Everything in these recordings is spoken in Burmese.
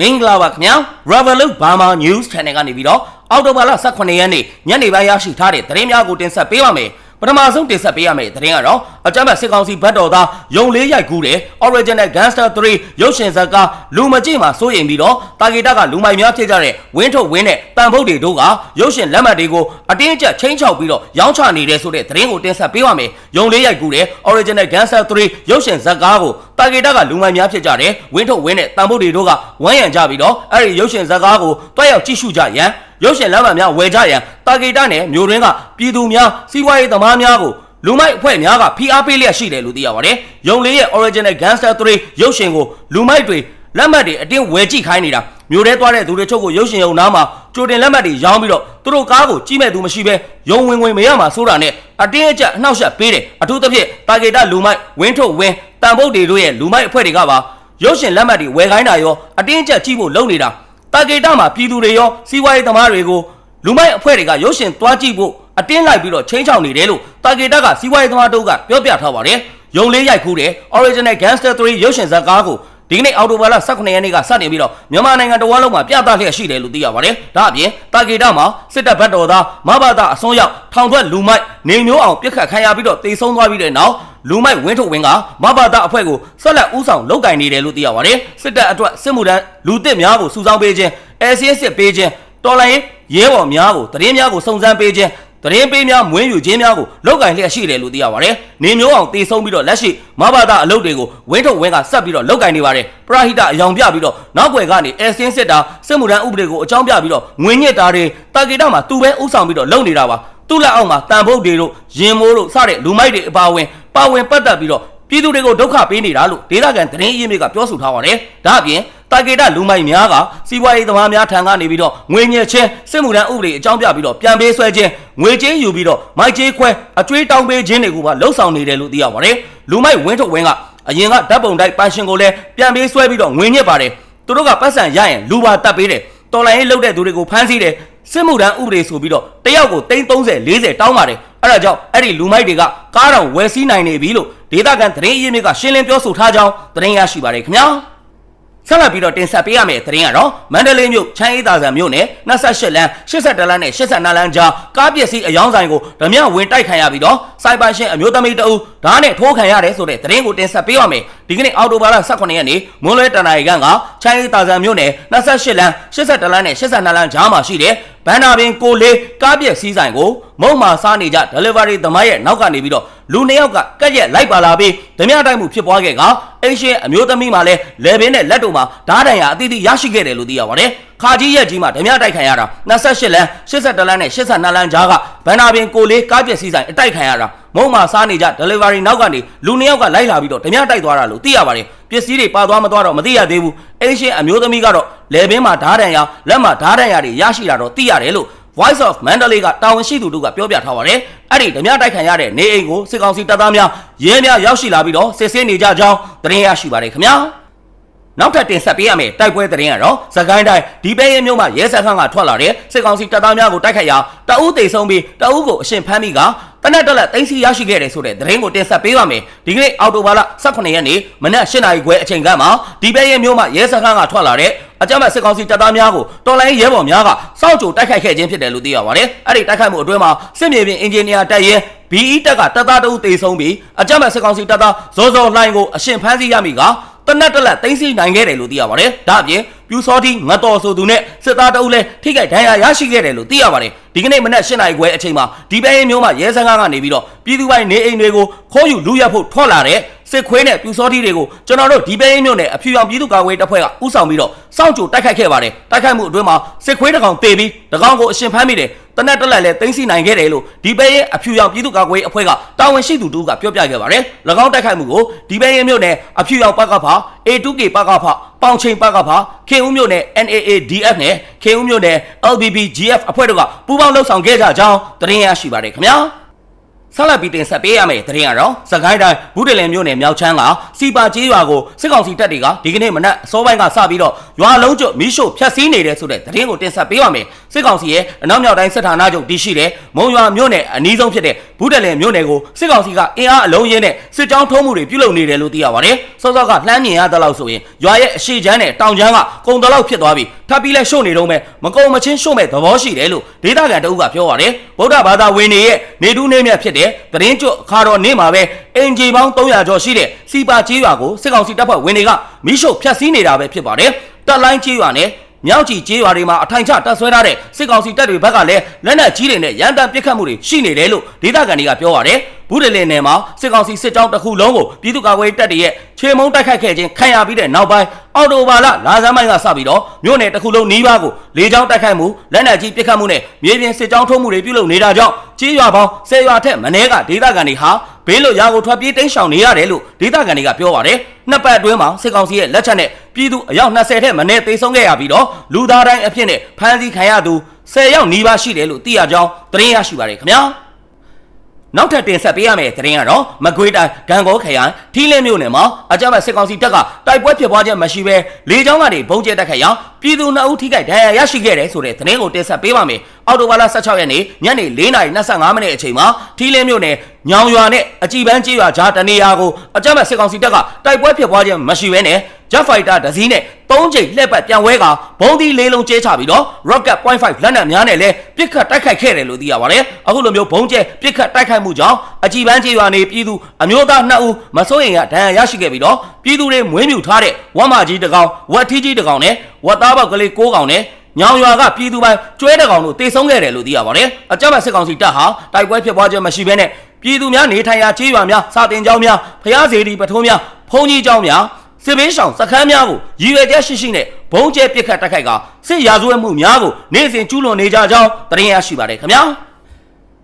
မင်္ဂလာပါခင်ဗျာ Revolut Burma News Channel ကနေပြီးတော့အောက်တိုဘာလ18ရက်နေ့ညနေပိုင်းရရှိထားတဲ့သတင်းများကိုတင်ဆက်ပေးပါမယ် ပထမဆုံးတင်ဆက်ပေးရမယ့်သတင်းကတော့အကြမ်းဖက်စစ်ကောင်စီဘတ်တော်သားယုံလေးရိုက်ကူးတဲ့ Original Gangster 3ရုပ်ရှင်ဇာတ်ကားလူမကြည့်မှာစိုးရင်ပြီးတော့တာဂီတာကလူမိုက်များဖြစ်ကြတဲ့ဝင်းထုတ်ဝင်းနဲ့တန်ဖုတ်တွေတို့ကရုပ်ရှင်လက်မှတ်တွေကိုအတင်းအကျပ်ချင်းချောက်ပြီးတော့ရောင်းချနေတဲ့ဆိုတဲ့သတင်းကိုတင်ဆက်ပေးပါမယ်ယုံလေးရိုက်ကူးတဲ့ Original Gangster 3ရုပ်ရှင်ဇာတ်ကားကိုတာဂီတာကလူမိုက်များဖြစ်ကြတဲ့ဝင်းထုတ်ဝင်းနဲ့တန်ဖုတ်တွေတို့ကဝမ်းရံကြပြီးတော့အဲ့ဒီရုပ်ရှင်ဇာတ်ကားကိုတွားရောက်ကြည့်ရှုကြရန် ရုပ်ရှင်လက်မှတ်များဝယ်ကြရန်တာဂီတာနဲ့မျိုးရင်းကပြည်သူများစီးပွားရေးသမားများကိုလူမိုက်အဖွဲ့များကဖိအားပေးလျက်ရှိတယ်လို့သိရပါတယ်။ယုံလေးရဲ့ Original Gangster 3ရုပ်ရှင်ကိုလူမိုက်တွေလက်မှတ်တွေအတင်းဝယ်ကြည့်ခိုင်းနေတာမျိုးထဲသွားတဲ့သူတွေချုပ်ကိုရုပ်ရှင်ရုံနားမှာကြိုတင်လက်မှတ်တွေရောင်းပြီးတော့သူတို့ကားကိုကြီးမဲ့သူမရှိပဲယုံဝင်ဝင်မရမှာဆိုတာနဲ့အတင်းအကျပ်အနှောက်အယှက်ပေးတယ်အထူးသဖြင့်တာဂေတာလူမိုက်ဝင်းထုတ်ဝင်းတန်ဖုတ်တွေတို့ရဲ့လူမိုက်အဖွဲ့တွေကပါရုပ်ရှင်လက်မှတ်တွေဝယ်ခိုင်းတာရောအတင်းအကျပ်ကြီးဖို့လုပ်နေတာ တာဂေတာမှာပြည်သူတွေရောစီးပွားရေးသမားတွေကိုလူမိုက်အဖွဲ့တွေကရုပ်ရှင်သွားကြည့်ဖို့အတင်းလိုက်ပြီးတော့ချင်းချောင်နေတယ်လို့တာဂေတာကစီးပွားရေးသမားတို့ကပြောပြထားပါတယ်။ယုံလေးရိုက်ခူးတဲ့ Original Gangster 3ရုပ်ရှင်ဇာတ်ကားကိုဒီကနေ့အော်တိုဘာလ18ရက်နေ့ကစတင်ပြီးတော့မြန်မာနိုင်ငံတော်ဝန်လုံးမှာပြသလျက်ရှိတယ်လို့သိရပါတယ်။ဒါအပြင်တာဂေတာမှာစစ်တပ်ဘက်တော်သားမဘာသာအစွန်းရောက်ထောင်ထွက်လူမိုက်နေမျိုးအောင်ပြစ်ခတ်ခံရပြီးတော့တေဆုံးသွားပြီးတဲ့နောက် လူမိုက်ဝင်းထုတ်ဝင်းကမဘာသာအဖွဲ့ကိုဆက်လက်ဥဆောင်လုပ်ကင်နေတယ်လို့သိရပါတယ်။စစ်တပ်အတွက်စစ်မှုထမ်းလူတစ်များကိုစုဆောင်းပေးခြင်းအဲဆီစစ်ပေးခြင်းတော်လိုင်းရဲဘော်များကိုတရင်များကိုစုံစမ်းပေးခြင်းတရင်ပေးများမွေးယူခြင်းများကိုလောက်ကင်လျက်ရှိတယ်လို့သိရပါတယ်။နေမျိုးအောင်တည်ဆုံးပြီးတော့လက်ရှိမဘာသာအလုပ်တွေကိုဝင်းထုတ်ဝင်းကဆက်ပြီးတော့လောက်ကင်နေပါတယ်။ပရဟိတအယောင်ပြပြီးတော့နောက်ွယ်ကနေအဲစင်းစစ်တာစစ်မှုထမ်းဥပဒေကိုအကြောင်းပြပြီးတော့ငွေညစ်တာတွေတာဂီတာမှာသူပဲဥဆောင်ပြီးတော့လုပ်နေတာပါ။သူ့လက်အောက်မှာတန်ဖို့တွေတို့ရင်မိုးတို့စတဲ့လူမိုက်တွေအပါဝင် ပါဝင်ပတ်သက်ပြီးတော့ပြည်သူတွေကိုဒုက္ခပေးနေတာလို့ဒေသခံသတင်းအရင်းမြစ်ကပြောဆိုထားပါတယ်။ဒါအပြင်တာဂေတာလူမိုက်များကစီးပွားရေးသမားများထံကနေပြီးတော့ငွေညက်ချင်းစစ်မှုထမ်းဥပဒေအကြောင်းပြပြီးတော့ပြန်ပေးဆွဲခြင်းငွေကြေးယူပြီးတော့မိုက်ကြေးခွဲအကျွေးတောင်းပေးခြင်းတွေကိုပါလှုပ်ဆောင်နေတယ်လို့သိရပါတယ်။လူမိုက်ဝင်းထုတ်ဝင်းကအရင်ကဓာတ်ပုံတိုက်ပန်ရှင်ကိုလည်းပြန်ပေးဆွဲပြီးတော့ငွေညက်ပါတယ်။သူတို့ကပတ်စံရရင်လူပါတက်ပေးတယ်။တော်လိုင်းရေးလုပ်တဲ့သူတွေကိုဖမ်းဆီးတယ်စစ်မှုထမ်းဥပဒေဆိုပြီးတော့တယောက်ကို330 40တောင်းပါတယ် အဲ့ဒါကြောင့်အဲ့ဒီလူမိုက်တွေကကားတော်ဝယ်စည်းနိုင်နေပြီလို့ဒေသခံသတင်းအရင်းမြစ်ကရှင်းလင်းပြောဆိုထားကြောင်းသတင်းရရှိပါတယ်ခင်ဗျာဆက်လက်ပြီးတော့တင်ဆက်ပေးရမယ့်သတင်းကတော့မန္တလေးမြို့ချမ်းအေးသာဆန်မြို့နယ်28လမ်း82လမ်းနဲ့82လမ်းကြားကားပစ္စည်းအယောင်းဆိုင်ကိုဓမြဝင်တိုက်ခံရပြီးတော့စိုက်ပါရှင်အမျိုးသမီးတအုပ်ဓာတ်နဲ့ထိုးခံရတယ်ဆိုတဲ့သတင်းကိုတင်ဆက်ပေးရမယ်ဒီကနေ့အော်တိုဘာလ18ရက်နေ့မွန်းလွဲတနာရီကကချမ်းအေးသာဆန်မြို့နယ်28လမ်း82လမ်းနဲ့82လမ်းကြားမှာရှိတဲ့ ဘန်နာပင်ကိုလေးကားပြက်စည်းဆိုင်ကိုမုံမာစားနေကြ delivery သမားရဲ့နောက်ကနေပြီးတော့လူနှစ်ယောက်ကကက်ရက်လိုက်ပါလာပြီးဓမြတိုက်မှုဖြစ်ပွားခဲ့ကအင်းရှင်အမျိုးသမီးမှလည်းလေပင်နဲ့လက်တို့မှာဓာတ်တန်ရာအသီးသီးရရှိခဲ့တယ်လို့သိရပါတယ်။ ခါကြီးရဲ့ကြီးမှာဓမြတိုက်ခံရတာ28လမ်း82လမ်းနဲ့82လမ်းကြားကဘန်နာပင်ကိုလေးကားပြက်စည်းဆိုင်အတိုက်ခံရတာမုံမာစားနေကြ delivery နောက်ကနေလူနှစ်ယောက်ကလိုက်လာပြီးတော့ဓမြတိုက်သွားတာလို့သိရပါတယ်။ပစ္စည်းတွေပါသွားမသွားတော့မသိရသေးဘူး။အင်းရှင်အမျိုးသမီးကတော့လေပင်မှာဓာတ်တန်ရာလက်မှာဓာတ်တန်ရာတွေရရှိတာတော့သိရတယ်လို့ Voice of Mandalay ကတာဝန်ရှိသူတို့ကပြောပြထားပါတယ်။အဲ့ဒီဓမြတိုက်ခံရတဲ့နေအိမ်ကိုစစ်ကောင်စီတပ်သားများရဲများရောက်ရှိလာပြီးတော့စစ်ဆေးနေကြကြောင်းသတင်းရရှိပါတယ်ခင်ဗျာ။ နောက်ထပ်တင်ဆက်ပေးရမယ့်တိုက်ပွဲသတင်းကတော့သကိုင်းတိုင်းဒီပဲရဲမြို့မှာရဲစခန်းကထွက်လာတဲ့စစ်ကောင်စီတပ်သားများကိုတိုက်ခိုက်ရာတအုပ်သိဆုံးပြီးတအုပ်ကိုအရှင်ဖမ်းပြီးကတနက်တက်လက်သိမ်းဆီးရရှိခဲ့တယ်ဆိုတဲ့သတင်းကိုတင်ဆက်ပေးပါမယ်ဒီကနေ့အော်တိုဘာလ18ရက်နေ့မနက်8:00နာရီခွဲအချိန်ကမှဒီပဲရဲမြို့မှာရဲစခန်းကထွက်လာတဲ့အကြမ်းဖက်စစ်ကောင်စီတပ်သားများကိုတော်လိုင်းရဲဘော်များကစောင့်ကြိုတိုက်ခိုက်ခဲ့ခြင်းဖြစ်တယ်လို့သိရပါတယ်အဲ့ဒီတိုက်ခိုက်မှုအတွင်းမှာစစ်မြေပြင်အင်ဂျင်နီယာတပ်ရဲ BE တက်ကတပ်သားတအုပ်တေဆုံးပြီးအကြမ်းဖက်စစ်ကောင်စီတပ်သားဇော်ဇော်လှိုင်ကိုအရှင်ဖမ်းဆီးရမိက တနက်တက်လက်သိမ်းဆီးနိုင်ခဲ့တယ်လို့သိရပါတယ်။ဒါအပြင်ပြူစောတိငတ်တော်ဆိုသူနဲ့စစ်သားတအုပ်လည်းထိခိုက်ဒဏ်ရာရရှိခဲ့တယ်လို့သိရပါတယ်။ဒီကနေ့မနက်၈နာရီခွဲအချိန်မှာဒီပဲရင်မျိုးမှာရဲစခန်းကနေပြီးတော့ပြည်သူပိုင်းနေအိမ်တွေကိုခိုးယူလူရက်ဖို့ထွက်လာတဲ့စစ်ခွေးနဲ့ပြူစောတိတွေကိုကျွန်တော်တို့ဒီပဲရင်မျိုးနဲ့အဖြူရောင်ပြည်သူ့ကာကွယ်တပ်ဖွဲ့ကဥဆောင်ပြီးတော့စောင့်ကြိုတိုက်ခိုက်ခဲ့ပါတယ်။တိုက်ခိုက်မှုအတွင်းမှာစစ်ခွေးတစ်ကောင်တေပြီးတကောင်ကိုအရှင်ဖမ်းမိတယ်။ တနက်တက်လက်လည်းသိမ်းဆီးနိုင်ခဲ့တယ်လို့ဒီပဲရင်အဖြူရောင်ပြည်သူ့ကာကွယ်အဖွဲ့ကတာဝန်ရှိသူတို့ကပြောပြခဲ့ပါတယ်။၎င်းတိုက်ခိုက်မှုကိုဒီပဲရင်မျိုးနဲ့အဖြူရောင်ပကဖ A2K ပကဖပေါင်ချိန်ပကဖခင်ဦးမျိုးနဲ့ NAADF နဲ့ခင်ဦးမျိုးနဲ့ LBBGF အဖွဲ့တို့ကပူးပေါင်းလှုပ်ဆောင်ခဲ့ကြကြောင်းသတင်းရရှိပါတယ်ခင်ဗျာဆက်လက်ပြီးတင်ဆက်ပေးရမယ့်သတင်းကတော့စကိုင်းတိုင်းဘူးတလင်မြို့နယ်မြောက်ချမ်းကစီပါကျေးရွာကိုစစ်ကောင်စီတပ်တွေကဒီကနေ့မနက်အစောပိုင်းကစပြီးတော့ရွာလုံးကျွတ်မီးရှို့ဖျက်ဆီးနေတယ်ဆိုတဲ့သတင်းကိုတင်ဆက်ပေးပါမယ် စစစ်ကောင်စီရဲ့အနောက်မြောက်တိုင်းစစ်ဌာနချုပ်တည်ရှိတဲ့မုံရွာမြို့နယ်အနီးဆုံးဖြစ်တဲ့ဘူးတလင်မြို့နယ်ကိုစစ်ကောင်စီကအင်အားအလုံးရင်းနဲ့စစ်ကြောင်းထုံးမှုတွေပြုလုပ်နေတယ်လို့သိရပါတယ်။စောစောကလှမ်းမြင်ရတဲ့လောက်ဆိုရင်ရွာရဲ့အရှိချမ်းနဲ့တောင်ချမ်းကကုံတလောက်ဖြစ်သွားပြီထပ်ပြီးလဲရှို့နေတော့မဲ့မကုံမချင်းရှို့မဲ့သဘောရှိတယ်လို့ဒေသခံတအုပ်ကပြောပါတယ်။ဗုဒ္ဓဘာသာဝင်တွေရဲ့နေတူးနေမြတ်ဖြစ်တဲ့သတင်းကျွတ်ခါတော်နေမှာပဲအင်ဂျီပေါင်း300ကျော်ရှိတဲ့စီပါကြီးရွာကိုစစ်ကောင်စီတပ်ဖွဲ့ဝင်တွေကမိရှုဖျက်ဆီးနေတာပဲဖြစ်ပါတယ်။တက်လိုင်းကြီးရွာနဲ့ မြောက်ကြီးကျေးရွာတွေမှာအထိုင်ချတပ်ဆွဲထားတဲ့စစ်ကောင်စီတပ်တွေဘက်ကလည်းလက်နက်ကြီးတွေနဲ့ရန်တမ်းပစ်ခတ်မှုတွေရှိနေတယ်လို့ဒေသခံတွေကပြောပါတယ်။ဘူးတလင်နယ်မှာစစ်ကောင်စီစစ်ကြောင်းတစ်ခုလုံးကိုပြည်သူ့ကာကွယ်ရေးတပ်တွေရဲ့ခြေမုံတိုက်ခိုက်ခဲ့ခြင်းခံရပြီးတဲ့နောက်ပိုင်းအော်တိုဘာလလာဇမ်းပိုင်းကစပြီးတော့မြို့နယ်တစ်ခုလုံးနီးပါးကိုလေကြောင်းတိုက်ခိုက်မှုလက်နက်ကြီးပစ်ခတ်မှုနဲ့မြေပြင်စစ်ကြောင်းထုံးမှုတွေပြုလုပ်နေတာကြောင့်ကျေးရွာပေါင်း၁၀ရွာထက်မနည်းကဒေသခံတွေဟာ ဘေးလွတ်ရာကိုထွက်ပြေးတိမ်းရှောင်နေရတယ်လို့ဒေသခံတွေကပြောပါတယ်။နှစ်ပတ်အတွင်းမှာစစ်ကောင်စီရဲ့လက်ချက်နဲ့ပြည်သူအယောက်20ထက်မနည်းသေဆုံးခဲ့ရပြီးတော့လူသားတိုင်းအဖြစ်နဲ့ဖမ်းဆီးခံရသူ10ယောက်နီးပါးရှိတယ်လို့သိရကြောင်းသတင်းရရှိပါတယ်ခင်ဗျာ။နောက်ထပ်တင်ဆက်ပေးရမယ့်သတင်းကတော့မကွေးတိုင်းဂံကောခရိုင်ထီးလင်းမြို့နယ်မှာအကြမ်းဖက်စစ်ကောင်စီတပ်ကတိုက်ပွဲဖြစ်ပွားခြင်းမရှိဘဲလေကြောင်းကနေဘုံကျဲတက်ခတ်ရာ ပြည်သူနှစ်ဦးထိခိုက်ဒဏ်ရာရရှိခဲ့တယ်ဆိုတဲ့သတင်းကိုတင်ဆက်ပေးပါမယ်။အော်တိုဘာလ16ရက်နေ့ညနေ4:25မိနစ်အချိန်မှာထီးလင်းမြို့နယ်ညောင်ရွာနဲ့အကြည်ပန်းကျေးရွာကြားတနေရာကိုအကြမ်းဖက်စစ်ကောင်စီတပ်ကတိုက်ပွဲဖြစ်ပွားခြင်းမရှိဘဲနဲ့ Jet Fighter တစ်စီးနဲ့၃ချိန်လှည့်ပတ်ပြန်ဝဲကဘုံဒီလေးလုံးကျဲချပြီးတော့ Rocket Point 5 လက်နက်များနဲ့လည်းပစ်ခတ်တိုက်ခိုက်ခဲ့တယ်လို့သိရပါတယ်။အခုလိုမျိုးဘုံကျဲပစ်ခတ်တိုက်ခိုက်မှုကြောင့် အကြည်ပန်းကျေးရွာနေပြည်သူအမျိုးသား2ဦးမစိုးရင်ကဒဏ်ရာရရှိခဲ့ပြီးတော့ပြည်သူတွေမွေးမြူထားတဲ့ဝမ်မာကြီးတစ်ကောင်ဝက်ထီးကြီးတစ်ကောင်နဲ့ဝက်သားပေါက်ကလေး9ကောင်နဲ့ညောင်ရွာကပြည်သူပိုင်းကျွဲတကောင်တို့တေဆုံးခဲ့တယ်လို့သိရပါတယ်။အကြမ်းဖက်စစ်ကောင်စီတပ်ဟာတိုက်ပွဲဖြစ်ပွားခြင်းမရှိဘဲနဲ့ပြည်သူများနေထိုင်ရာကျေးရွာများစာတင်ကျောင်းများဖျားစေတီပထုံးများဘုံကြီးကျောင်းများစစ်ဘေးရှောင်စခန်းများကိုရည်ရွယ်ချက်ရှိရှိနဲ့ဘုံကျဲပစ်ခတ်တိုက်ခိုက်ကစစ်ရာဇဝတ်မှုများကိုနေ့စဉ်ကျူးလွန်နေကြကြောင်းသတင်းရရှိပါတယ်ခင်ဗျာ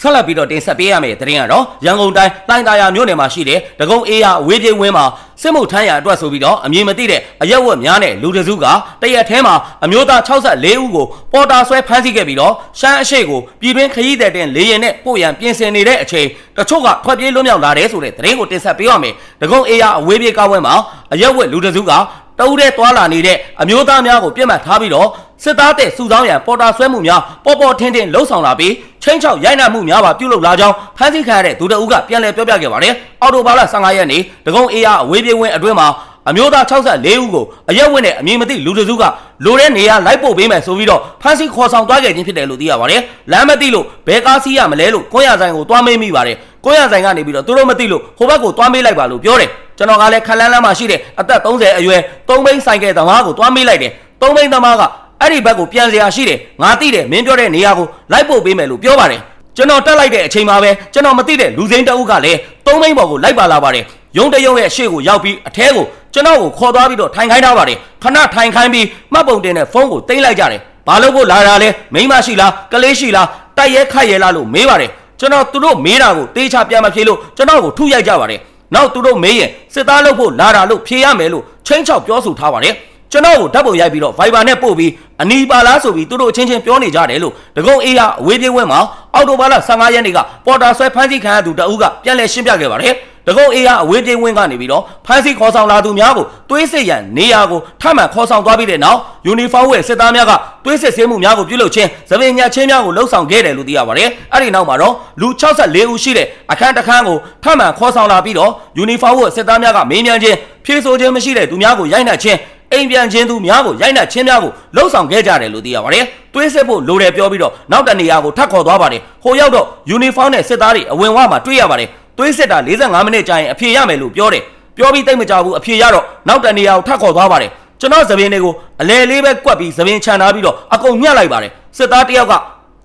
ဆက်လက်ပြီးတော့တင်ဆက်ပေးရမယ့်သတင်းကတော့ရန်ကုန်တိုင်းတိုင်းသားရမြို့နယ်မှာရှိတဲ့ဒဂုံအေးရဝေးပြေးဝင်းမှာစစ်မှုထမ်းရအတွက်ဆိုပြီးတော့အမည်မသိတဲ့အရက်ဝတ်များနဲ့လူတစုကတရက်ထဲမှာအမျိုးသား64ဦးကိုပေါ်တာဆွဲဖမ်းဆီးခဲ့ပြီးတော့ရှမ်းအရှိကိုပြည်တွင်းခရီးသည်တင်လေရင်နဲ့ပို့ရန်ပြင်ဆင်နေတဲ့အချိန်တချို့ကထွက်ပြေးလွတ်မြောက်လာတယ်ဆိုတဲ့သတင်းကိုတင်ဆက်ပေးရမယ်ဒဂုံအေးရအဝေးပြေးကားဝဲမှာအရက်ဝတ်လူတစုက တဦးတဲ့သွားလာနေတဲ့အမျိုးသားများကိုပြစ်မှတ်ထားပြီးတော့စစ်သားတဲ့စုဆောင်းရန်ပေါ်တာဆွဲမှုများပေါ်ပေါ်ထင်းထင်းလှုံ့ဆော်လာပြီးချင်းချောက်ရိုက်နှက်မှုများပါပြုလုပ်လာကြောင်းဖမ်းဆီးခံရတဲ့ဒုတအုပ်ကပြန်လည်ပြောပြခဲ့ပါတယ်။အော်တိုဘာလ15ရက်နေ့ဒဂုံအေးရအဝေးပြေးဝင်းအတွင်းမှာအမျိုးသား64ဦးကိုအရက်ဝင်းနဲ့အမည်မသိလူတစုကလိုတဲ့နေရာလိုက်ပို့ပေးမယ်ဆိုပြီးတော့ဖမ်းဆီးခေါ်ဆောင်သွားခဲ့ခြင်းဖြစ်တယ်လို့သိရပါတယ်။လမ်းမသိလို့ဘယ်ကားစီးရမလဲလို့ကိုရဆိုင်ကိုတွားမေးမိပါတယ်။ကိုရဆိုင်ကနေပြီးတော့သူတို့မသိလို့ဟိုဘက်ကိုတွားမေးလိုက်ပါလို့ပြောတယ်။ ကျွန်တော်ကလည်းခလန်းလန်းမှာရှိတဲ့အသက်30အရွယ်သုံးဘိန်းဆိုင်ကယ်သမားကိုတွားမေးလိုက်တယ်။သုံးဘိန်းသမားကအဲ့ဒီဘက်ကိုပြန်စရာရှိတယ်။ငါသိတယ်မင်းပြောတဲ့နေရာကိုလိုက်ပို့ပေးမယ်လို့ပြောပါတယ်။ကျွန်တော်တက်လိုက်တဲ့အချိန်မှာပဲကျွန်တော်မသိတဲ့လူစိမ်းတအုပ်ကလည်းသုံးဘိန်းပေါ်ကိုလိုက်ပါလာပါတယ်။ရုံးတရုံရဲ့ရှေ့ကိုရောက်ပြီးအထဲကိုကျွန်တော်ကိုခေါ်သွားပြီးတော့ထိုင်ခိုင်းထားပါတယ်ခဏထိုင်ခိုင်းပြီးမှတ်ပုံတင်တဲ့ဖုန်းကိုတင်လိုက်ကြတယ်ဘာလို့ကိုလာတာလဲမိမရှိလားကလေးရှိလားတိုက်ရဲခိုက်ရဲလားလို့မေးပါတယ်ကျွန်တော်သူတို့မေးတာကိုတေးချပြန်မဖြေလို့ကျွန်တော်ကိုထုရိုက်ကြပါတယ် နောက်သူတို့မေးရင်စစ်သားလုပ်ဖို့လာတာလို့ဖြေရမယ်လို့ချင်းချောက်ပြောဆိုထားပါတယ်ကျွန်တော်ကိုဓာတ်ပုံရိုက်ပြီးတော့ Viber နဲ့ပို့ပြီးအနီပါလားဆိုပြီးသူတို့အချင်းချင်းပြောနေကြတယ်လို့ဒဂုံအေးရအဝေးပြေးဝဲမှာအော်တိုဘာလ15ရက်နေ့ကပေါ်တာဆွဲဖမ်းဆီးခံရသူတအုပ်ကပြန်လည်ရှင်းပြခဲ့ပါတယ် တကုတ်အေးရအဝေးပြေးဝင်းကနေပြီးတော့ဖမ်းဆီးခေါ်ဆောင်လာသူများကိုသွေးစစ်ရန်နေရာကိုထပ်မံခေါ်ဆောင်သွားပြီးတဲ့နောက်ယူနီဖောင်းဝဲစစ်သားများကသွေးစစ်ဆေးမှုများကိုပြုလုပ်ခြင်းသပင်ညချင်းများကိုလှုပ်ဆောင်ခဲ့တယ်လို့သိရပါတယ်။အဲ့ဒီနောက်မှာတော့လူ64ဦးရှိတဲ့အခန်းတစ်ခန်းကိုထပ်မံခေါ်ဆောင်လာပြီးတော့ယူနီဖောင်းဝဲစစ်သားများကမေးမြန်းခြင်းဖြေဆိုခြင်းမရှိတဲ့သူများကိုရိုက်နှက်ခြင်းအိမ်ပြန်ခြင်းသူများကိုရိုက်နှက်ခြင်းများကိုလှုပ်ဆောင်ခဲ့ကြတယ်လို့သိရပါတယ်။သွေးစစ်ဖို့လိုတယ်ပြောပြီးတော့နောက်တနေရာကိုထပ်ခေါ်သွားပါတယ်။ဟိုရောက်တော့ယူနီဖောင်းနဲ့စစ်သားတွေအဝင်ဝမှာတွေ့ရပါတယ်။ သွေးစစ်တာ45မိနစ်ကြာရင်အဖြေရမယ်လို့ပြောတယ်ပြောပြီးတိတ်မကြဘူးအဖြေရတော့နောက်တနေရာကိုထပ်ခေါ်သွားပါတယ်ကျွန်တော်သပင်းတွေကိုအလဲလေးပဲကွက်ပြီးသပင်းခြံထားပြီးတော့အကုန်ညှက်လိုက်ပါတယ်စစ်သားတယောက်က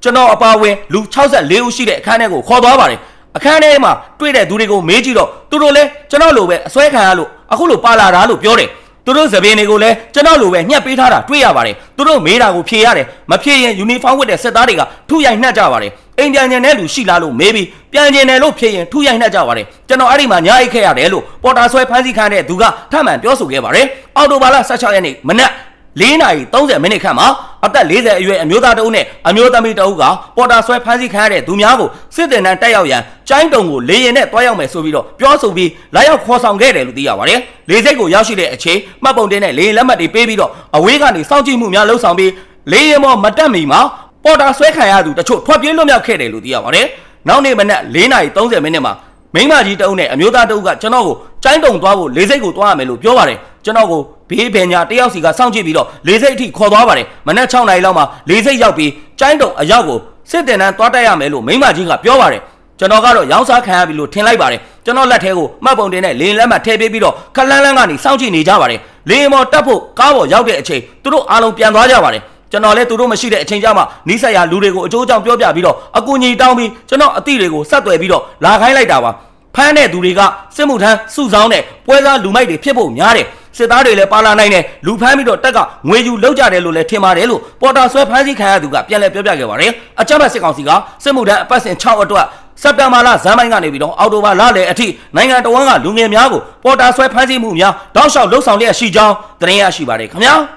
ကျွန်တော်အပါဝင်လူ64ဦးရှိတဲ့အခန်းထဲကိုခေါ်သွားပါတယ်အခန်းထဲမှာတွေ့တဲ့သူတွေကိုမေးကြည့်တော့သူတို့လည်းကျွန်တော်လိုပဲအစွဲခံရလို့အခုလိုပါလာတာလို့ပြောတယ်သူတို့သပင်းတွေကိုလည်းကျွန်တော်လိုပဲညှက်ပေးထားတာတွေ့ရပါတယ်သူတို့မေးတာကိုဖြေရတယ်မဖြေရင်ယူနီဖောင်းဝတ်တဲ့စစ်သားတွေကထုရိုက်နှက်ကြပါတယ် အိမ်ပြန်ကျင်တဲ့လူရှိလားလို့မေးပြီးပြန်ကျင်တယ်လို့ဖြေရင်ထုရိုက်နှက်ကြပါတယ်ကျွန်တော်အဲ့ဒီမှာညားအိတ်ခဲ့ရတယ်လို့ပေါ်တာဆွဲဖမ်းဆီးခံတဲ့သူကထမှန်ပြောဆိုခဲ့ပါတယ်အော်တိုဘာလ16ရက်နေ့မနက်4နာရီ30မိနစ်ခန့်မှာအသက်40အရွယ်အမျိုးသားတအုပ်နဲ့အမျိုးသမီးတအုပ်ကပေါ်တာဆွဲဖမ်းဆီးခံရတဲ့သူများကိုစစ်တင်တန်းတက်ရောက်ရန်ကျိုင်းတုံကိုလေရင်နဲ့တွားရောက်မယ်ဆိုပြီးတော့ပြောဆိုပြီးလာရောက်ခေါ်ဆောင်ခဲ့တယ်လို့သိရပါတယ်။လေစိတ်ကိုရောက်ရှိတဲ့အချိန်မှတ်ပုံတင်နဲ့လေရင်လက်မှတ်တွေပေးပြီးတော့အဝေးကနေစောင့်ကြည့်မှုများလှုပ်ဆောင်ပြီးလေရင်ပေါ်မတက်မီမှာ ပပေါ်တာဆွဲခံရသူတချို့ထွက်ပြေးလွတ်မြောက်ခဲ့တယ်လို့သိရပါတယ်နောက်နေ့မနက်4:30မိနစ်မှာမိန်းမကြီးတအုပ်နဲ့အမျိုးသားတအုပ်ကကျွန်တော်ကိုကျိုင်းတုံသွားဖို့လေစိတ်ကိုသွားရမယ်လို့ပြောပါတယ်ကျွန်တော်ကိုဘေးပင်ညာတယောက်စီကစောင့်ကြည့်ပြီးတော့လေစိတ်အထိခေါ်သွားပါတယ်မနက်6နာရီလောက်မှာလေစိတ်ရောက်ပြီးကျိုင်းတုံအရောက်ကိုစစ်တင်တန်းသွားတက်ရမယ်လို့မိန်းမကြီးကပြောပါတယ်ကျွန်တော်ကတော့ရောင်းစားခံရပြီလို့ထင်လိုက်ပါတယ်ကျွန်တော်လက်ထဲကိုမှတ်ပုံတင်နဲ့လေလက်မှတ်ထည့်ပေးပြီးတော့ခလန်းလန်းကနေစောင့်ကြည့်နေကြပါတယ်လေမော်တက်ဖို့ကားပေါ်ရောက်တဲ့အချိန်သူတို့အားလုံးပြန်သွားကြပါတယ် ကျွန်တော်လည်းသူတို့မရှိတဲ့အချိန်ကြမှာနီးစပ်ရာလူတွေကိုအကျိုးကြောင့်ပြောပြပြီးတော့အကူအညီတောင်းပြီးကျွန်တော်အသည့်တွေကိုဆက်သွယ်ပြီးတော့လာခိုင်းလိုက်တာပါဖမ်းတဲ့သူတွေကစစ်မှုထမ်းစုဆောင်းတဲ့ပွဲစားလူမိုက်တွေဖြစ်ဖို့များတယ်စစ်သားတွေလည်းပါလာနိုင်တယ်လူဖမ်းပြီးတော့တက်ကငွေယူလောက်ကြတယ်လို့လည်းထင်ပါတယ်လို့ပေါ်တာဆွဲဖမ်းဆီးခံရသူကပြန်လည်ပြောပြခဲ့ပါတယ်အကြမ်းဖက်စစ်ကောင်စီကစစ်မှုထမ်းအပတ်စဉ်6အတွက်စက်တင်ဘာလဇန်ပိုင်းကနေပြီးတော့အောက်တိုဘာလလယ်အထိနိုင်ငံတော်ဝန်ကလူငယ်များကိုပေါ်တာဆွဲဖမ်းဆီးမှုများတောက်လျှောက်လှုပ်ဆောင်လျက်ရှိကြောင်းသတင်းရရှိပါတယ်ခင်ဗျာ